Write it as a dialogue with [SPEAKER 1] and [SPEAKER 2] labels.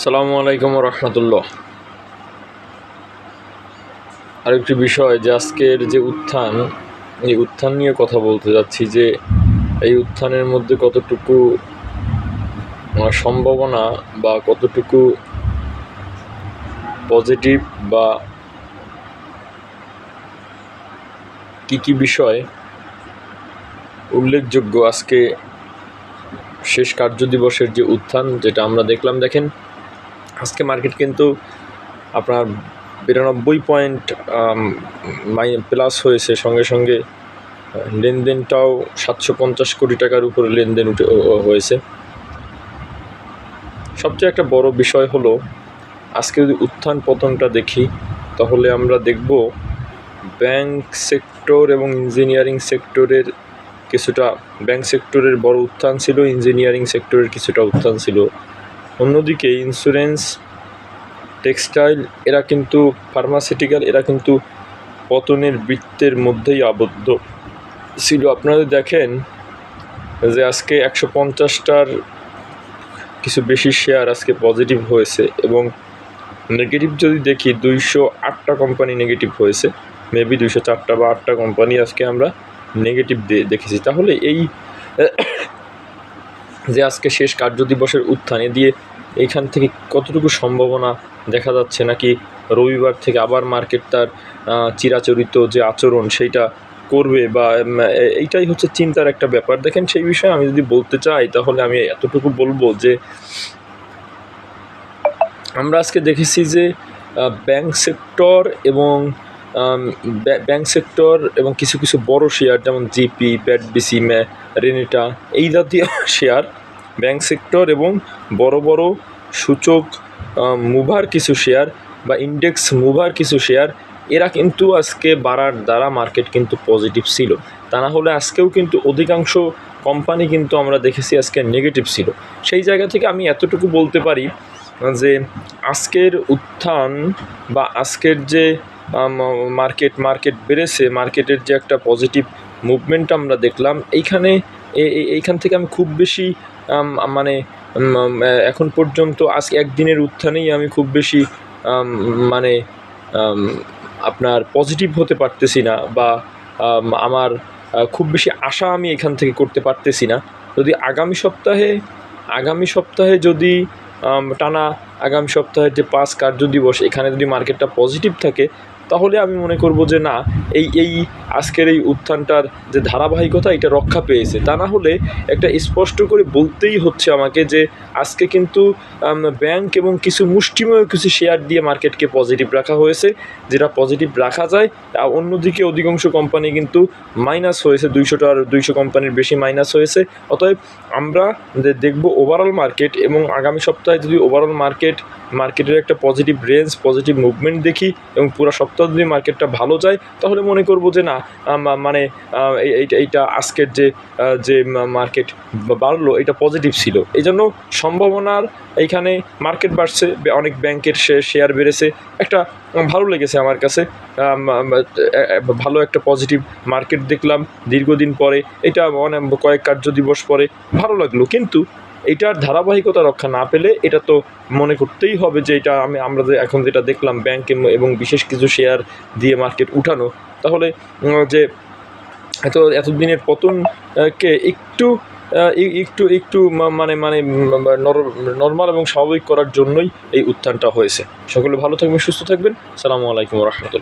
[SPEAKER 1] সালামু আলাইকুম রহমতুল্লাহ। আরেকটি বিষয়, যে আজকের যে উত্থান, এই উত্থান নিয়ে কথা বলতে যাচ্ছি, যে এই উত্থানের মধ্যে কতটুকু সম্ভাবনা বা কতটুকু পজিটিভ বা কি কি বিষয় উল্লেখযোগ্য আজকে শেষ কার্য দিবসের যে উত্থান, যেটা আমরা দেখলাম, দেখেন আজকে মার্কেট কিন্তু আপনার বিরানব্বই পয়েন্ট মাই প্লাস হয়েছে। সঙ্গে সঙ্গে লেনদেনটাও সাতশো পঞ্চাশ কোটি টাকার উপরে লেনদেন উঠে হয়েছে। সবচেয়ে একটা বড় বিষয় হলো, আজকে যদি উত্থান পতনটা দেখি, তাহলে আমরা দেখব ব্যাংক সেক্টর এবং ইঞ্জিনিয়ারিং সেক্টরের কিছুটা, ব্যাংক সেক্টরের বড় উত্থান ছিল, ইঞ্জিনিয়ারিং সেক্টরের কিছুটা উত্থান ছিল। অন্যদিকে ইন্স্যুরেন্স টেক্সটাইল এরা কিন্তু ফার্মাসিউটিক্যাল এরা কিন্তু পতনের বৃত্তের মধ্যেই আবদ্ধ। ছিল, আপনারা দেখেন যে আজকে একশো পঞ্চাশটার কিছু বেশি শেয়ার আজকে পজিটিভ হয়েছে এবং নেগেটিভ যদি দেখি, দুইশো আটটা কোম্পানি নেগেটিভ হয়েছে। মেবি দুইশো চারটা বা আটটা কোম্পানি আজকে আমরা নেগেটিভ দেখেছি। তাহলে এই যে আজকে শেষ কার্য দিবসের উত্থানে দিয়ে এইখান থেকে কতটুকু সম্ভাবনা দেখা যাচ্ছে নাকি রবিবার থেকে আবার মার্কেট তার চিরাচরিত যে আচরণ সেইটা করবে বা এইটাই হচ্ছে চিন্তার একটা ব্যাপার। দেখেন সেই বিষয়ে আমি যদি বলতে চাই তাহলে আমি এতটুকু বলব যে আমরা আজকে দেখেছি যে ব্যাংক সেক্টর এবং ব্যাংক সেক্টর এবং কিছু কিছু বড় শেয়ার যেমন জিপি প্যাট বিসি রেনেটা এই জাতীয় শেয়ার ব্যাংক সেক্টর এবং বড় বড় সূচক মুভার কিছু শেয়ার বা ইন্ডেক্স মুভার কিছু শেয়ার এরা কিন্তু আজকে বাড়ার দ্বারা মার্কেট কিন্তু পজিটিভ ছিল। তা না হলে আজকেও কিন্তু অধিকাংশ কোম্পানি কিন্তু আমরা দেখেছি আজকে নেগেটিভ ছিল। সেই জায়গা থেকে আমি এতটুকু বলতে পারি যে আজকের উত্থান বা আজকের যে মার্কেট মার্কেট বেড়েছে মার্কেটের যে একটা পজিটিভ মুভমেন্ট আমরা দেখলাম, এইখানে এইখান থেকে আমি খুব বেশি মানে এখন পর্যন্ত আজ একদিনের উত্থানেই আমি খুব বেশি মানে আপনার পজিটিভ হতে পারতেছি না বা আমার খুব বেশি আশা আমি এখান থেকে করতে পারতেছি না। যদি আগামী সপ্তাহে আগামী সপ্তাহে যদি টানা আগামী সপ্তাহের যে পাঁচ কার্য দিবস এখানে যদি মার্কেটটা পজিটিভ থাকে তাহলে আমি মনে করব যে না, এই এই আজকের এই উত্থানটার যে ধারাবাহিকতা, এটা রক্ষা পেয়েছে। তা না হলে একটা স্পষ্ট করে বলতেই হচ্ছে আমাকে যে আজকে কিন্তু ব্যাংক এবং কিছু মুষ্টিমেয় কিছু শেয়ার দিয়ে মার্কেটকে পজিটিভ রাখা হয়েছে। যেটা পজিটিভ রাখা যায়, আর অন্যদিকে অধিকাংশ কোম্পানি কিন্তু মাইনাস হয়েছে দুইশোটার দুইশো কোম্পানির বেশি মাইনাস হয়েছে। অতএব আমরা দেখব ওভারঅল মার্কেট এবং আগামী সপ্তাহে যদি ওভারঅল মার্কেট মার্কেটের একটা পজিটিভ রেঞ্জ পজিটিভ মুভমেন্ট দেখি এবং পুরো সপ্তাহ যদি মার্কেটটা ভালো যায়, তাহলে মনে করব যে না মানে এই- এইটা আজকের যে যে মার্কেট বাড়লো, এটা পজিটিভ ছিল। এই জন্য সম্ভাবনার এইখানে মার্কেট বাড়ছে অনেক ব্যাংকের শেয়ার বেড়েছে। একটা ভালো লেগেছে আমার কাছে। ভালো একটা পজিটিভ মার্কেট দেখলাম দীর্ঘদিন পরে। এটা অনেক কয়েক কার্য দিবস পরে ভালো লাগল। কিন্তু এটার ধারাবাহিকতা রক্ষা না পেলে এটা তো মনে করতেই হবে যে এটা আমি, আমরা যে এখন যেটা দেখলাম ব্যাংক এবং বিশেষ কিছু শেয়ার দিয়ে মার্কেট উঠানো, তাহলে যে এত, এতদিনের পতনকে একটু একটু একটু মানে মানে নর্মাল এবং স্বাভাবিক করার জন্যই এই উত্থানটা হয়েছে। সকলে ভালো থাকবেন, সুস্থ থাকবেন। সালামু আলাইকুম রহমতুল্লাহ।